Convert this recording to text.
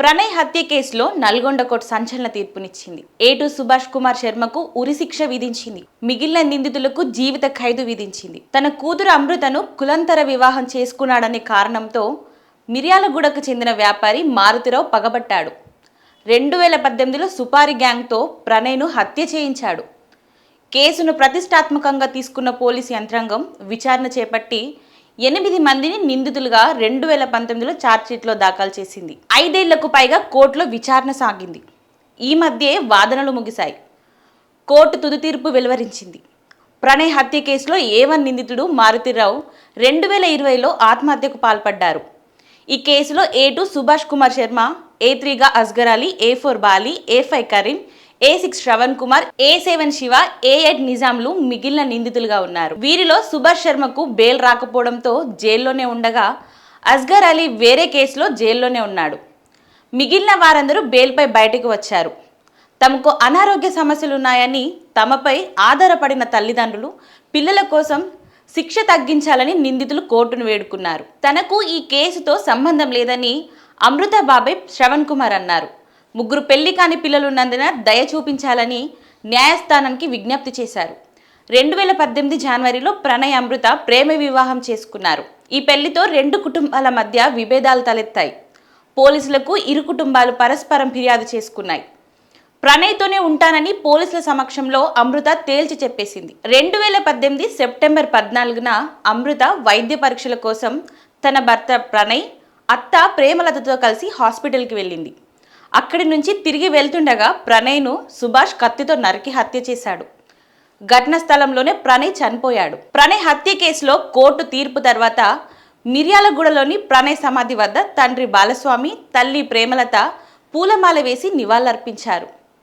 ప్రణయ్ హత్య కేసులో నల్గొండ కోర్టు సంచలన తీర్పునిచ్చింది. ఏటు సుభాష్ కుమార్ శర్మకు ఉరిశిక్ష విధించింది. మిగిలిన నిందితులకు జీవిత ఖైదు విధించింది. తన కూతురు అమృతను కులంతర వివాహం చేసుకున్నాడనే కారణంతో మిర్యాలగూడకు చెందిన వ్యాపారి మారుతిరావు పగబట్టాడు. రెండు వేల పద్దెనిమిదిలో సుపారి గ్యాంగ్తో ప్రణయ్ను హత్య చేయించాడు. కేసును ప్రతిష్టాత్మకంగా తీసుకున్న పోలీసు యంత్రాంగం విచారణ చేపట్టి ఎనిమిది మందిని నిందితులుగా రెండు వేల పంతొమ్మిదిలో ఛార్జ్షీట్లో దాఖలు చేసింది. ఐదేళ్ళకు పైగా కోర్టులో విచారణ సాగింది. ఈ మధ్యే వాదనలు ముగిశాయి. కోర్టు తుది తీర్పు వెలువరించింది. ప్రణయ్ హత్య కేసులో ఏ వన్ నిందితుడు మారుతిరావు రెండు వేల ఇరవైలో ఆత్మహత్యకు పాల్పడ్డారు. ఈ కేసులో A two Subhash Kumar Sharma A త్రీగా Asgar Ali A four Bali A five Karim A six Shravan Kumar A seven Shiva A eight నిజాంలు మిగిలిన నిందితులుగా ఉన్నారు. వీరిలో సుభాష్ శర్మకు బెయిల్ రాకపోవడంతో జైల్లోనే ఉండగా అస్గర్ అలీ వేరే కేసులో జైల్లోనే ఉన్నాడు. మిగిలిన వారందరూ బెయిల్పై బయటకు వచ్చారు. తమకు అనారోగ్య సమస్యలున్నాయని తమపై ఆధారపడిన తల్లిదండ్రులు పిల్లల కోసం శిక్ష తగ్గించాలని నిందితులు కోర్టును వేడుకున్నారు. తనకు ఈ కేసుతో సంబంధం లేదని అమృత బాబే శ్రవణ్ కుమార్ అన్నారు. ముగ్గురు పెళ్ళి కాని పిల్లలున్నందున దయ చూపించాలని న్యాయస్థానానికి విజ్ఞప్తి చేశారు. రెండు వేల పద్దెనిమిది జనవరిలో ప్రణయ్ అమృత ప్రేమ వివాహం చేసుకున్నారు. ఈ పెళ్ళితో రెండు కుటుంబాల మధ్య విభేదాలు తలెత్తాయి. పోలీసులకు ఇరు కుటుంబాలు పరస్పరం ఫిర్యాదు చేసుకున్నాయి. ప్రణయ్తోనే ఉంటానని పోలీసుల సమక్షంలో అమృత తేల్చి చెప్పేసింది. రెండు వేల పద్దెనిమిది సెప్టెంబర్ పద్నాలుగున అమృత వైద్య పరీక్షల కోసం తన భర్త ప్రణయ్ అత్త ప్రేమలతతో కలిసి హాస్పిటల్కి వెళ్ళింది. అక్కడి నుంచి తిరిగి వెళ్తుండగా ప్రణయ్ను సుభాష్ కత్తితో నరికి హత్య చేశాడు. ఘటన స్థలంలోనే ప్రణయ్ చనిపోయాడు. ప్రణయ్ హత్య కేసులో కోర్టు తీర్పు తర్వాత మిర్యాలగూడలోని ప్రణయ్ సమాధి వద్ద తండ్రి బాలస్వామి తల్లి ప్రేమలత పూలమాల వేసి నివాళులర్పించారు.